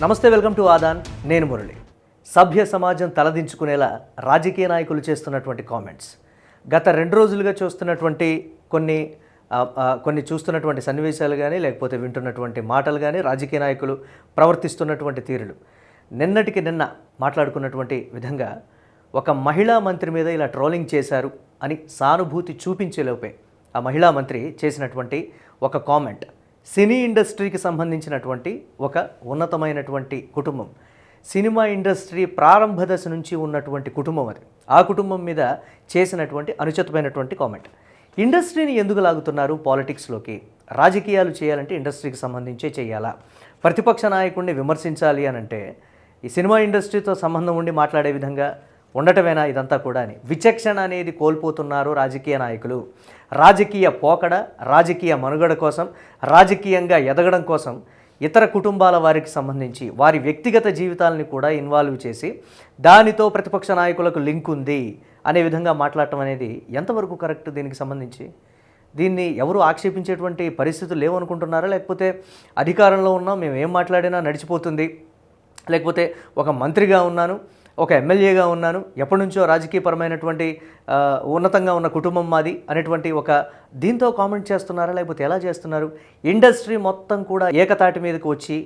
నమస్తే welcome to Aadan. నేను మురళి. సభ్య సమాజం తలదించుకునేలా రాజకీయ నాయకులు చేస్తున్నటువంటి కామెంట్స్ గత రెండు రోజులుగా చూస్తున్నటువంటి కొన్ని కొన్ని చూస్తున్నటువంటి సన్నివేశాలు కానీ లేకపోతే వింటున్నటువంటి మాటలు కానీ రాజకీయ నాయకులు ప్రవర్తిస్తున్నటువంటి తీరులు. నిన్నటికి నిన్న మాట్లాడుకున్నటువంటి విధంగా ఒక మహిళా మంత్రి మీద ఇలా ట్రోలింగ్ చేశారు అని సానుభూతి చూపించేలోపే ఆ మహిళా మంత్రి చేసినటువంటి ఒక కామెంట్ సినీ ఇండస్ట్రీకి సంబంధించినటువంటి ఒక ఉన్నతమైనటువంటి కుటుంబం. సినిమా ఇండస్ట్రీ ప్రారంభ దశ నుంచి ఉన్నటువంటి కుటుంబం అది. ఆ కుటుంబం మీద చేసినటువంటి అనుచితమైనటువంటి కామెంట్. ఇండస్ట్రీని ఎందుకు లాగుతున్నారు పాలిటిక్స్లోకి? రాజకీయాలు చేయాలంటే ఇండస్ట్రీకి సంబంధించే చేయాలా? ప్రతిపక్ష నాయకుడిని విమర్శించాలి అని అంటే ఈ సినిమా ఇండస్ట్రీతో సంబంధం ఉండి మాట్లాడే విధంగా ఉండటమేనా ఇదంతా కూడా అని విచక్షణ అనేది కోల్పోతున్నారు రాజకీయ నాయకులు. రాజకీయ పోకడ రాజకీయ మనుగడ కోసం రాజకీయంగా ఎదగడం కోసం ఇతర కుటుంబాల వారికి సంబంధించి వారి వ్యక్తిగత జీవితాలని కూడా ఇన్వాల్వ్ చేసి దానితో ప్రతిపక్ష నాయకులకు లింక్ ఉంది అనే విధంగా మాట్లాడటం అనేది ఎంతవరకు కరెక్ట్ దీనికి సంబంధించి? దీన్ని ఎవరు ఆక్షేపించేటువంటి పరిస్థితులు లేవనుకుంటున్నారా లేకపోతే అధికారంలో ఉన్నాం మేము ఏం మాట్లాడినా నడిచిపోతుంది. లేకపోతే ఒక మంత్రిగా ఉన్నాను ఒక ఎమ్మెల్యేగా ఉన్నాను. ఎప్పటి నుంచో రాజకీయపరమైనటువంటి ఉన్నతంగా ఉన్న కుటుంబం మాది అనేటువంటి ఒక దీంతో కామెంట్ చేస్తున్నారా లేకపోతే ఎలా చేస్తున్నారు? ఇండస్ట్రీ మొత్తం కూడా ఏకతాటి మీదకి వచ్చి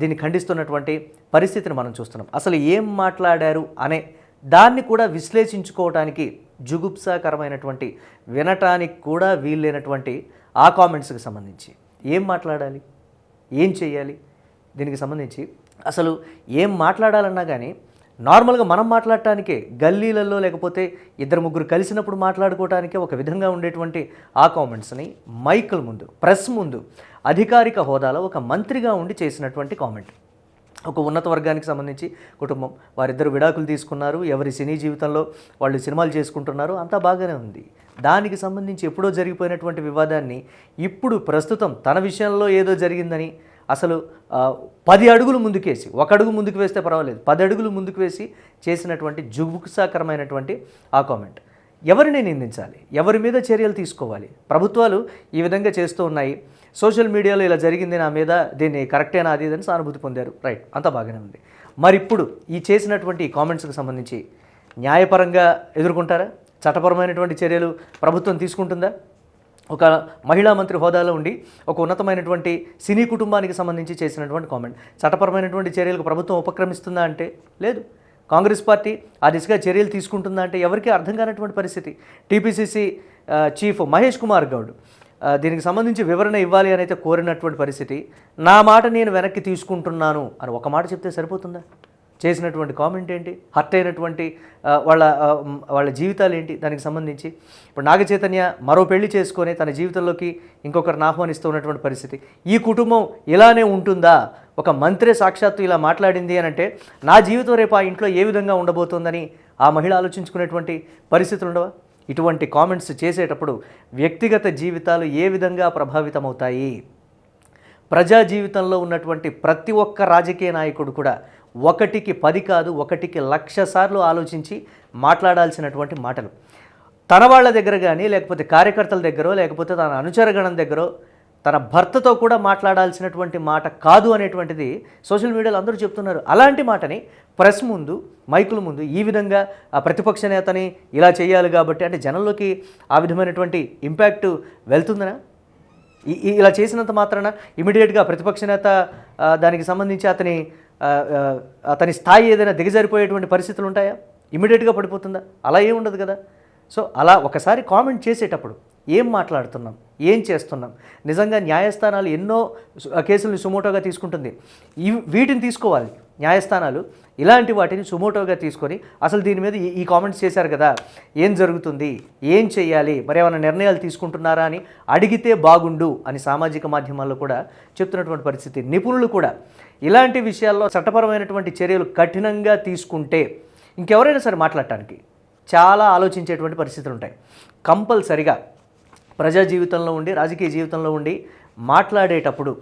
దీన్ని ఖండిస్తున్నటువంటి పరిస్థితిని మనం చూస్తున్నాం. అసలు ఏం మాట్లాడారు అనే దాన్ని కూడా విశ్లేషించుకోవటానికి జుగుప్సాకరమైనటువంటి వినటానికి కూడా వీల్లేనటువంటి ఆ కామెంట్స్కి సంబంధించి ఏం మాట్లాడాలి? ఏం చేయాలి? దీనికి సంబంధించి అసలు ఏం మాట్లాడాలన్నా కానీ నార్మల్గా మనం మాట్లాడటానికే గల్లీలలో లేకపోతే ఇద్దరు ముగ్గురు కలిసినప్పుడు మాట్లాడుకోవటానికే ఒక విధంగా ఉండేటువంటి ఆ కామెంట్స్ని మైకుల ముందు ప్రెస్ ముందు అధికారిక హోదాలో ఒక మంత్రిగా ఉండి చేసినటువంటి కామెంట్. ఒక ఉన్నత వర్గానికి సంబంధించి కుటుంబం వారిద్దరు విడాకులు తీసుకున్నారు ఎవరి సినీ జీవితంలో వాళ్ళు సినిమాలు చేసుకుంటున్నారు అంతా బాగానే ఉంది. దానికి సంబంధించి ఎప్పుడో జరిగిపోయినటువంటి వివాదాన్ని ఇప్పుడు ప్రస్తుతం తన విషయంలో ఏదో జరిగిందని అసలు పది అడుగులు ముందుకేసి ఒక అడుగు ముందుకు వేస్తే పర్వాలేదు పది అడుగులు ముందుకు వేసి చేసినటువంటి జుగుప్సాకరమైనటువంటి ఆ కామెంట్. ఎవరిని నిందించాలి? ఎవరి మీద చర్యలు తీసుకోవాలి? ప్రభుత్వాలు ఈ విధంగా చేస్తూ ఉన్నాయి. సోషల్ మీడియాలో ఇలా జరిగింది నా మీద దీన్ని కరెక్టేనా అది ఇది అని సానుభూతి పొందారు. రైట్ అంత బాగానే ఉంది. మరి ఇప్పుడు ఈ చేసినటువంటి ఈ కామెంట్స్కి సంబంధించి న్యాయపరంగా ఎదుర్కొంటారా? చట్టపరమైనటువంటి చర్యలు ప్రభుత్వం తీసుకుంటుందా? ఒక మహిళా మంత్రి హోదాలో ఉండి ఒక ఉన్నతమైనటువంటి సినీ కుటుంబానికి సంబంధించి చేసినటువంటి కామెంట్. చట్టపరమైనటువంటి చర్యలకు ప్రభుత్వం ఉపక్రమిస్తుందా అంటే లేదు. కాంగ్రెస్ పార్టీ ఆ దిశగా చర్యలు తీసుకుంటుందా అంటే ఎవరికీ అర్థం కానటువంటి పరిస్థితి. టీపీసీసీ చీఫ్ మహేష్ కుమార్ గౌడ్ దీనికి సంబంధించి వివరణ ఇవ్వాలి అని అయితే కోరినటువంటి పరిస్థితి. నా మాట నేను వెనక్కి తీసుకుంటున్నాను అని ఒక మాట చెప్తే సరిపోతుందా? చేసినటువంటి కామెంట్ ఏంటి? హర్ట్ అయినటువంటి వాళ్ళ వాళ్ళ జీవితాలు ఏంటి? దానికి సంబంధించి. ఇప్పుడు నాగచైతన్య మరో పెళ్ళి చేసుకొని తన జీవితంలోకి ఇంకొకరిని ఆహ్వానిస్తూ ఉన్నటువంటి పరిస్థితి. ఈ కుటుంబం ఇలానే ఉంటుందా? ఒక మంత్రి సాక్షాత్తు ఇలా మాట్లాడింది అని అంటే నా జీవితం రేపు ఆ ఇంట్లో ఏ విధంగా ఉండబోతోందని ఆ మహిళ ఆలోచించుకునేటువంటి పరిస్థితులు ఉండవా? ఇటువంటి కామెంట్స్ చేసేటప్పుడు వ్యక్తిగత జీవితాలు ఏ విధంగా ప్రభావితమవుతాయి? ప్రజా జీవితంలో ఉన్నటువంటి ప్రతి ఒక్క రాజకీయ నాయకుడు కూడా ఒకటికి పది కాదు ఒకటికి లక్ష సార్లు ఆలోచించి మాట్లాడాల్సినటువంటి మాటలు. తన వాళ్ళ దగ్గర కానీ లేకపోతే కార్యకర్తల దగ్గర లేకపోతే తన అనుచరగణం దగ్గర తన భర్తతో కూడా మాట్లాడాల్సినటువంటి మాట కాదు అనేటువంటిది సోషల్ మీడియాలో అందరూ చెప్తున్నారు. అలాంటి మాటని ప్రెస్ ముందు మైకుల ముందు ఈ విధంగా ఆ ప్రతిపక్ష నేతని ఇలా చేయాలి కాబట్టి అంటే జనంలోకి ఆ విధమైనటువంటి ఇంపాక్ట్ వెళ్తుందనా? ఈ- ఇలా చేసినంత మాత్రాన ఇమీడియట్గా ప్రతిపక్ష నేత దానికి సంబంధించి అతని అతని స్థాయి ఏదైనా దిగజారిపోయేటువంటి పరిస్థితులు ఉంటాయా? ఇమీడియట్గా పడిపోతుందా? అలా ఏం ఉండదు కదా. సో అలా ఒకసారి కామెంట్ చేసేటప్పుడు ఏం మాట్లాడుతున్నాం? ఏం చేస్తున్నాం? నిజంగా న్యాయస్థానాలు ఎన్నో కేసుల్ని సుమోటోగా తీసుకుంటుంది. ఈ వీటిని తీసుకోవాలి. న్యాయస్థానాలు ఇలాంటి వాటిని సుమోటోగా తీసుకొని అసలు దీని మీద ఈ- కామెంట్స్ చేశారు కదా ఏం జరుగుతుంది ఏం చేయాలి మరి ఏమైనా నిర్ణయాలు తీసుకుంటున్నారా అని అడిగితే బాగుండు అని సామాజిక మాధ్యమాల్లో కూడా చెప్తున్నటువంటి పరిస్థితి. నిపుణులు కూడా ఇలాంటి విషయాల్లో చట్టపరమైనటువంటి చర్యలు కఠినంగా తీసుకుంటే ఇంకెవరైనా సరే మాట్లాడటానికి చాలా ఆలోచించేటువంటి పరిస్థితులు ఉంటాయి. కంపల్సరిగా ప్రజా జీవితంలో ఉండి రాజకీయ జీవితంలో ఉండి మాట్లాడేటప్పుడు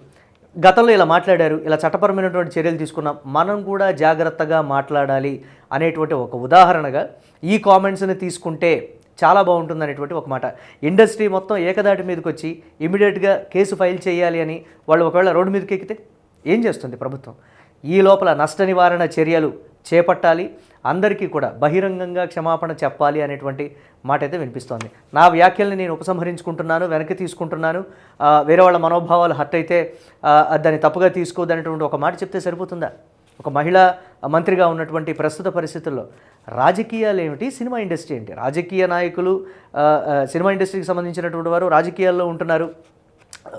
గతంలో ఇలా మాట్లాడారు ఇలా చట్టపరమైనటువంటి చర్యలు తీసుకున్నాం మనం కూడా జాగ్రత్తగా మాట్లాడాలి అనేటువంటి ఒక ఉదాహరణగా ఈ కామెంట్స్ని తీసుకుంటే చాలా బాగుంటుంది అనేటువంటి ఒక మాట. ఇండస్ట్రీ మొత్తం ఏకదాటి మీదకి వచ్చి ఇమీడియట్గా కేసు ఫైల్ చేయాలి అని వాళ్ళు ఒకవేళ రోడ్డు మీదకి ఎక్కితే ఏం చేస్తుంది ప్రభుత్వం? ఈ లోపల నష్ట నివారణ చర్యలు చేపట్టాలి అందరికీ కూడా బహిరంగంగా క్షమాపణ చెప్పాలి అనేటువంటి మాట అయితే వినిపిస్తోంది. నా వ్యాఖ్యల్ని నేను ఉపసంహరించుకుంటున్నాను వెనక్కి తీసుకుంటున్నాను. వేరే వాళ్ళ మనోభావాలు హర్ట్ అయితే దాన్ని తప్పుగా తీసుకోదనేటువంటి ఒక మాట చెప్తే సరిపోతుందా? ఒక మహిళా మంత్రిగా ఉన్నటువంటి ప్రస్తుత పరిస్థితుల్లో రాజకీయాలు ఏమిటి? సినిమా ఇండస్ట్రీ ఏంటి? రాజకీయ నాయకులు సినిమా ఇండస్ట్రీకి సంబంధించినటువంటి వారు రాజకీయాల్లో ఉంటున్నారు.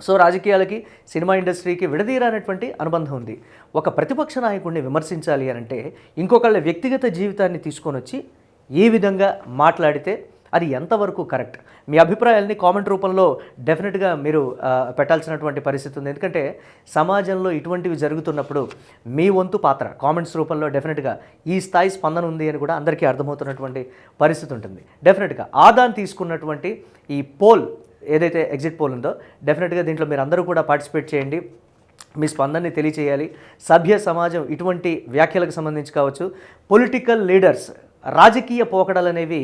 సో రాజకీయాలకి సినిమా ఇండస్ట్రీకి విడదీరానటువంటి అనుబంధం ఉంది. ఒక ప్రతిపక్ష నాయకుడిని విమర్శించాలి అని అంటే ఇంకొకళ్ళ వ్యక్తిగత జీవితాన్ని తీసుకొని వచ్చి ఏ విధంగా మాట్లాడితే అది ఎంతవరకు కరెక్ట్? మీ అభిప్రాయాల్ని కామెంట్ రూపంలో డెఫినెట్గా మీరు పెట్టాల్సినటువంటి పరిస్థితి ఉంది. ఎందుకంటే సమాజంలో ఇటువంటివి జరుగుతున్నప్పుడు మీ వంతు పాత్ర కామెంట్స్ రూపంలో డెఫినెట్గా ఈ స్థాయి స్పందన ఉంది అని కూడా అందరికీ అర్థమవుతున్నటువంటి పరిస్థితి ఉంటుంది. డెఫినెట్గా ఆదాన్ తీసుకున్నటువంటి ఈ పోల్ ఏదైతే ఎగ్జిట్ పోల్ ఉందో డెఫినెట్గా దీంట్లో మీరు అందరూ కూడా పార్టిసిపేట్ చేయండి. మీ స్పందనని తెలియచేయాలి. సభ్య సమాజం ఇటువంటి వ్యాఖ్యలకు సంబంధించి కావచ్చు పొలిటికల్ లీడర్స్ రాజకీయ పోకడలు అనేవి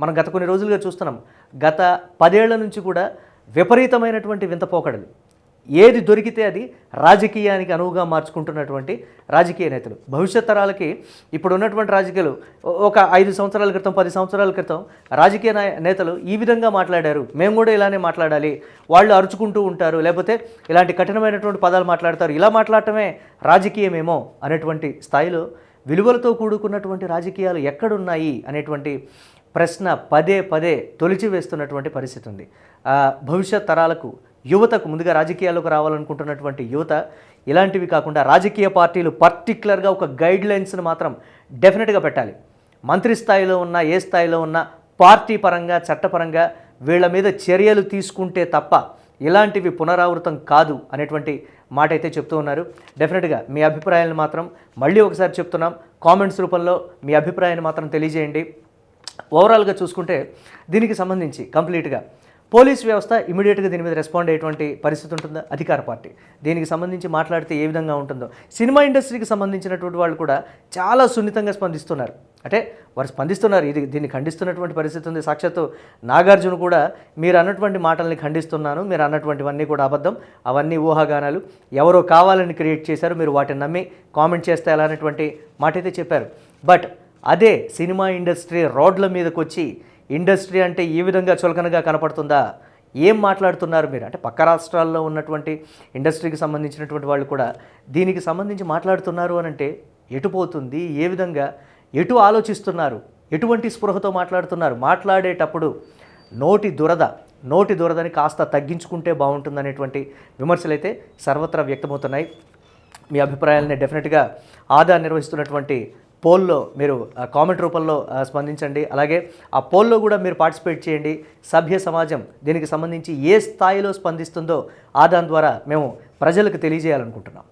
మనం గత కొన్ని రోజులుగా చూస్తున్నాం. గత పదేళ్ళ నుంచి కూడా విపరీతమైనటువంటి వింత పోకడలు. ఏది దొరికితే అది రాజకీయానికి అనువుగా మార్చుకుంటున్నటువంటి రాజకీయ నేతలు. భవిష్యత్ తరాలకి ఇప్పుడు ఉన్నటువంటి రాజకీయాలు ఒక ఐదు సంవత్సరాల క్రితం పది సంవత్సరాల క్రితం రాజకీయ నాయ నేతలు ఈ విధంగా మాట్లాడారు. మేము కూడా ఇలానే మాట్లాడాలి. వాళ్ళు అరుచుకుంటూ ఉంటారు. లేకపోతే ఇలాంటి కఠినమైనటువంటి పదాలు మాట్లాడతారు. ఇలా మాట్లాడటమే రాజకీయమేమో అనేటువంటి స్థాయిలో విలువలతో కూడుకున్నటువంటి రాజకీయాలు ఎక్కడున్నాయి అనేటువంటి ప్రశ్న పదే పదే తొలిచి వేస్తున్నటువంటి పరిస్థితి ఉంది. భవిష్యత్ తరాలకు యువతకు ముందుగా రాజకీయాల్లోకి రావాలనుకుంటున్నటువంటి యువత ఇలాంటివి కాకుండా రాజకీయ పార్టీలు పర్టికులర్గా ఒక గైడ్ లైన్స్ని మాత్రం డెఫినెట్గా పెట్టాలి. మంత్రి స్థాయిలో ఉన్న ఏ స్థాయిలో ఉన్న పార్టీ పరంగా చట్టపరంగా వీళ్ళ మీద చర్యలు తీసుకుంటే తప్ప ఇలాంటివి పునరావృతం కాదు అనేటువంటి మాట అయితే చెప్తూ ఉన్నారు. డెఫినెట్గా మీ అభిప్రాయాలను మాత్రం మళ్ళీ ఒకసారి చెప్తున్నాం. కామెంట్స్ రూపంలో మీ అభిప్రాయాన్ని మాత్రం తెలియజేయండి. ఓవరాల్గా చూసుకుంటే దీనికి సంబంధించి కంప్లీట్గా పోలీస్ వ్యవస్థ ఇమీడియట్గా దీని మీద రెస్పాండ్ అయ్యేటువంటి పరిస్థితి ఉంటుందా? అధికార పార్టీ. దీనికి సంబంధించి మాట్లాడితే ఏ విధంగా ఉంటుందో. సినిమా ఇండస్ట్రీకి సంబంధించినటువంటి వాళ్ళు కూడా చాలా సున్నితంగా స్పందిస్తున్నారు. అంటే వారు స్పందిస్తున్నారు. ఇది దీన్ని ఖండిస్తున్నటువంటి పరిస్థితి ఉంది. సాక్షాత్తు నాగార్జున కూడా మీరు అన్నటువంటి మాటల్ని ఖండిస్తున్నాను. మీరు అన్నటువంటివన్నీ కూడా అబద్ధం. అవన్నీ ఊహాగానాలు. ఎవరో కావాలని క్రియేట్ చేశారు. మీరు వాటిని నమ్మి కామెంట్ చేస్తే ఎలా అనేటువంటి మాట అయితే చెప్పారు. బట్ అదే సినిమా ఇండస్ట్రీ రోడ్ల మీదకి వచ్చి ఇండస్ట్రీ అంటే ఈ విధంగా చులకనగా కనపడుతుందా? ఏం మాట్లాడుతున్నారు మీరు? అంటే పక్క రాష్ట్రాల్లో ఉన్నటువంటి ఇండస్ట్రీకి సంబంధించినటువంటి వాళ్ళు కూడా దీనికి సంబంధించి మాట్లాడుతున్నారు అని అంటే ఎటు పోతుంది? ఏ విధంగా? ఎటు ఆలోచిస్తున్నారు? ఎటువంటి స్పృహతో మాట్లాడుతున్నారు? మాట్లాడేటప్పుడు నోటి దురద నోటి దురదని కాస్త తగ్గించుకుంటే బాగుంటుందనేటువంటి విమర్శలు అయితే సర్వత్రా వ్యక్తమవుతున్నాయి. మీ అభిప్రాయాలని డెఫినెట్గా ఆదా నిర్వహిస్తున్నటువంటి పోల్లో మీరు కామెంట్ రూపంలో స్పందించండి. అలాగే ఆ పోల్లో కూడా మీరు పార్టిసిపేట్ చేయండి. సభ్య సమాజం దీనికి సంబంధించి ఏ స్థాయిలో స్పందిస్తుందో ఆదాన్ ద్వారా మేము ప్రజలకు తెలియజేయాలనుకుంటున్నాం.